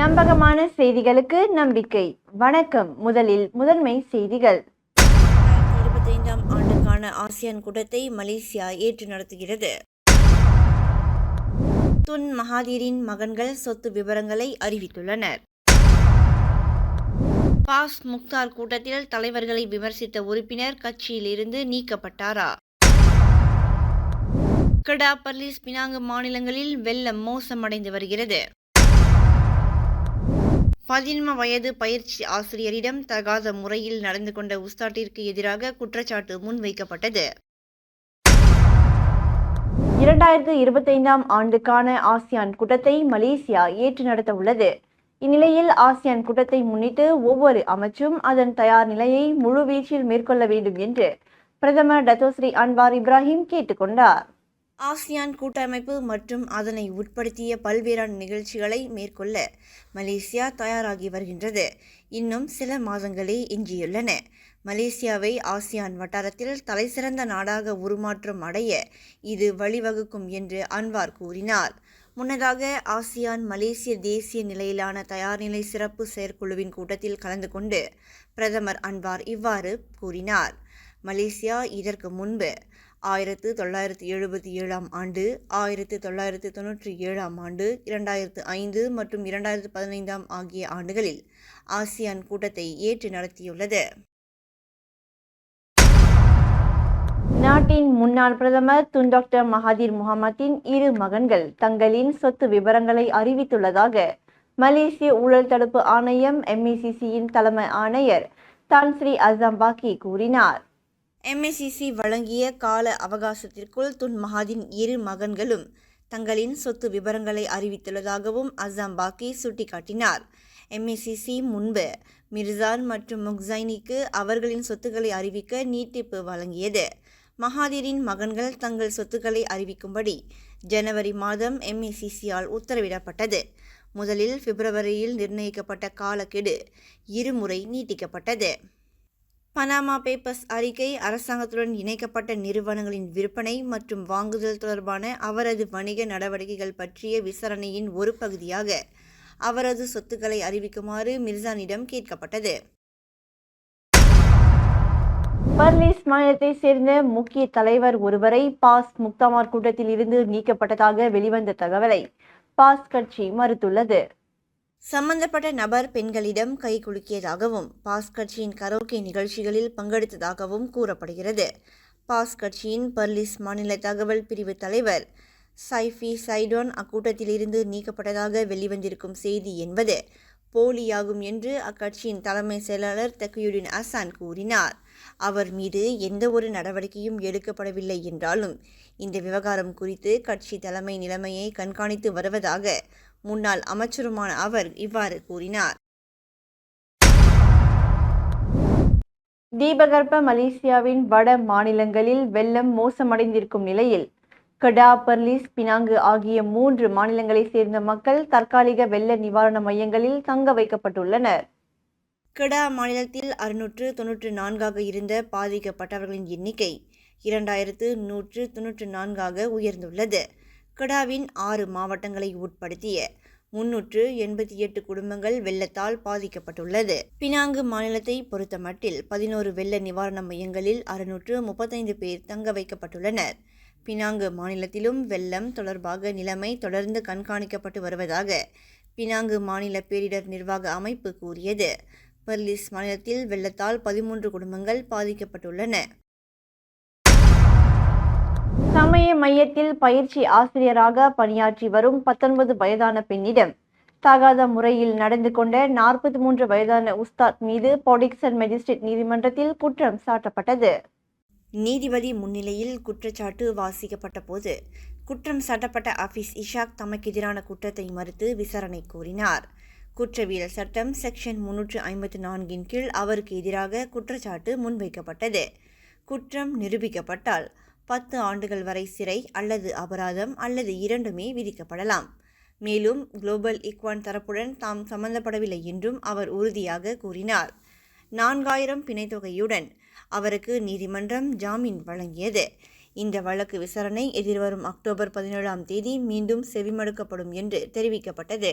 நம்பகமான செய்திகளுக்கு நம்பிக்கை. வணக்கம். முதலில் முதன்மை செய்திகள். இருபத்தைந்தாம் ஆண்டுக்கான ஆசியான் கூட்டத்தை மலேசியா ஏற்று நடத்துகிறது. துன் மகாதீரின் மகன்கள் சொத்து விவரங்களை அறிவித்துள்ளனர். பாஸ் முக்தார் கூட்டத்தில் தலைவர்களை விமர்சித்த உறுப்பினர் கட்சியிலிருந்து நீக்கப்பட்டாரா? கடா பர்லிஸ் பினாங்கு மாநிலங்களில் வெள்ளம் மோசமடைந்து வருகிறது. பதின்ம வயது பயிற்சி ஆசிரியரிடம் தகாத முறையில் நடந்து கொண்ட உஸ்தாட்டிற்கு எதிராக குற்றச்சாட்டு முன்வைக்கப்பட்டது. இரண்டாயிரத்து இருபத்தைந்தாம் ஆண்டுக்கான ஆசியான் கூட்டத்தை மலேசியா ஏற்று நடத்த உள்ளது. இந்நிலையில் ஆசியான் கூட்டத்தை முன்னிட்டு ஒவ்வொரு அமைச்சும் அதன் தயார் நிலையை முழுவீச்சில் மேற்கொள்ள வேண்டும் என்று பிரதமர் டத்தோஸ்ரீ அன்வார் இப்ராஹிம் கேட்டுக்கொண்டார் ஆசியான் கூட்டமைப்பு மற்றும் அதனை உட்படுத்திய பல்வேறான நிகழ்ச்சிகளை மேற்கொள்ள மலேசியா தயாராகி வருகின்றது. இன்னும் சில மாதங்களே எஞ்சியுள்ளன. மலேசியாவை ஆசியான் வட்டாரத்தில் தலைசிறந்த நாடாக உருமாற்றம் அடைய இது வழிவகுக்கும் என்று அன்வார் கூறினார். முன்னதாக ஆசியான் மலேசிய தேசிய நிலையிலான தயார்நிலை சிறப்பு செயற்குழுவின் கூட்டத்தில் கலந்து கொண்டு பிரதமர் அன்வார் இவ்வாறு கூறினார். மலேசியா இதற்கு முன்பு ஆயிரத்து தொள்ளாயிரத்து எழுபத்தி ஏழாம் ஆண்டு ஆயிரத்து தொள்ளாயிரத்து தொன்னூற்றி ஏழாம் ஆண்டு இரண்டாயிரத்து ஐந்து மற்றும் இரண்டாயிரத்து பதினைந்தாம் ஆகிய ஆண்டுகளில் ஆசியான் கூட்டத்தை ஏற்று நடத்தியுள்ளது. நாட்டின் முன்னாள் பிரதமர் துன் டாக்டர் மகாதீர் முகமதின் இரு மகன்கள் தங்களின் சொத்து விவரங்களை அறிவித்துள்ளதாக மலேசிய ஊழல் தடுப்பு ஆணையம் எம்இசிசியின் தலைமை ஆணையர் தான்ஸ்ரீ அசாம்பாக்கி கூறினார். எம்எஸ்சிசி வழங்கிய கால அவகாசத்திற்குள் துன் மகாதின் இரு மகன்களும் தங்களின் சொத்து விவரங்களை அறிவித்துள்ளதாகவும் அசாம் பாக்கி சுட்டிக்காட்டினார். எம்ஏசிசி முன்பு மிர்சான் மற்றும் முக்சைனிக்கு அவர்களின் சொத்துக்களை அறிவிக்க நீட்டிப்பு வழங்கியது. மகாதீரின் மகன்கள் தங்கள் சொத்துக்களை அறிவிக்கும்படி ஜனவரி மாதம் எம்ஏசிசியால் உத்தரவிடப்பட்டது. முதலில் பிப்ரவரியில் நிர்ணயிக்கப்பட்ட காலக்கெடு இருமுறை நீட்டிக்கப்பட்டது. பனாமா பேப்பர்ஸ் அறிக்கை அரசாங்கத்துடன் இணைக்கப்பட்ட நிறுவனங்களின் விற்பனை மற்றும் வாங்குதல் தொடர்பான அவரது வணிக நடவடிக்கைகள் பற்றிய விசாரணையின் ஒரு பகுதியாக அவரது சொத்துக்களை அறிவிக்குமாறு மிர்சானிடம் கேட்கப்பட்டது. பர்லிஸ் மாநிலத்தை சேர்ந்த முக்கிய தலைவர் ஒருவரை பாஸ் முக்தாமார் கூட்டத்தில் இருந்து நீக்கப்பட்டதாக வெளிவந்த தகவலை பாஸ் கட்சி மறுத்துள்ளது. சம்பந்தப்பட்ட நபர் பெண்களிடம் கை குலுக்கியதாகவும் பாஸ் கட்சியின் கரோக்கே நிகழ்ச்சிகளில் பங்கெடுத்ததாகவும் கூறப்படுகிறது. பாஸ் கட்சியின் பர்லிஸ் மாநில தகவல் பிரிவு தலைவர் சைஃபி சைடோன் அக்கூட்டத்திலிருந்து நீக்கப்பட்டதாக வெளிவந்திருக்கும் செய்தி என்பது போலியாகும் என்று அக்கட்சியின் தலைமை செயலாளர் தக்கியுடின் அசான் கூறினார். அவர் மீது எந்த ஒரு நடவடிக்கையும் எடுக்கப்படவில்லை என்றாலும் இந்த விவகாரம் குறித்து கட்சி தலைமை நிலைமையை கண்காணித்து வருவதாக முன்னாள் அமைச்சருமான அவர் இவ்வாறு கூறினார். தீபகற்ப மலேசியாவின் வட மாநிலங்களில் வெள்ளம் மோசமடைந்திருக்கும் நிலையில் கடா பர்லிஸ் பினாங்கு ஆகிய மூன்று மாநிலங்களைச் சேர்ந்த மக்கள் தற்காலிக வெள்ள நிவாரண மையங்களில் தங்க வைக்கப்பட்டுள்ளனர். கெடா மாநிலத்தில் அறுநூற்று தொன்னூற்று நான்காக இருந்த பாதிக்கப்பட்டவர்களின் எண்ணிக்கை இரண்டாயிரத்து நூற்று தொன்னூற்று நான்காக உயர்ந்துள்ளது. கடாவின் ஆறு மாவட்டங்களை உட்படுத்திய முன்னூற்று எண்பத்தி எட்டு குடும்பங்கள் வெள்ளத்தால் பாதிக்கப்பட்டுள்ளது. பினாங்கு மாநிலத்தை பொறுத்தமட்டில் பதினோரு வெள்ள நிவாரண மையங்களில் அறுநூற்று முப்பத்தைந்து பேர் தங்க வைக்கப்பட்டுள்ளனர். பினாங்கு மாநிலத்திலும் வெள்ளம் தொடர்பாக நிலைமை தொடர்ந்து கண்காணிக்கப்பட்டு வருவதாக பினாங்கு மாநில பேரிடர் நிர்வாக அமைப்பு கூறியது. பெர்லிஸ் மாநிலத்தில் வெள்ளத்தால் பதிமூன்று குடும்பங்கள் பாதிக்கப்பட்டுள்ளன. சமய மையத்தில் பயிற்சி ஆசிரியராக பணியாற்றி வரும் பத்தொன்பது வயதான பெண்ணிடம் தகாத முறையில் நடந்து கொண்ட நாற்பத்தி மூன்று வயதான உஸ்தாத் மீது பொடிக்சன் மெஜிஸ்ட்ரேட் நீதிமன்றத்தில் குற்றம் சாட்டப்பட்டது. நீதிபதி முன்னிலையில் குற்றச்சாட்டு வாசிக்கப்பட்ட போது குற்றம் சாட்டப்பட்ட அபிஸ் இஷாக் தமக்கு எதிரான குற்றத்தை மறுத்து விசாரணை கோரினார். குற்றவியல் சட்டம் செக்ஷன் முன்னூற்று ஐம்பத்து நான்கின் கீழ் அவருக்கு எதிராக குற்றச்சாட்டு முன்வைக்கப்பட்டது. குற்றம் நிரூபிக்கப்பட்டால் பத்து ஆண்டுகள் வரை சிறை அல்லது அபராதம் அல்லது இரண்டுமே விதிக்கப்படலாம். மேலும் குளோபல் இக்வான் தரப்புடன் தாம் சம்பந்தப்படவில்லை என்றும் அவர் உறுதியாக கூறினார். நான்காயிரம் பிணைத்தொகையுடன் அவருக்கு நீதிமன்றம் ஜாமீன் வழங்கியது. இந்த வழக்கு விசாரணை எதிர்வரும் அக்டோபர் பதினேழாம் தேதி மீண்டும் செவிமடுக்கப்படும் என்று தெரிவிக்கப்பட்டது.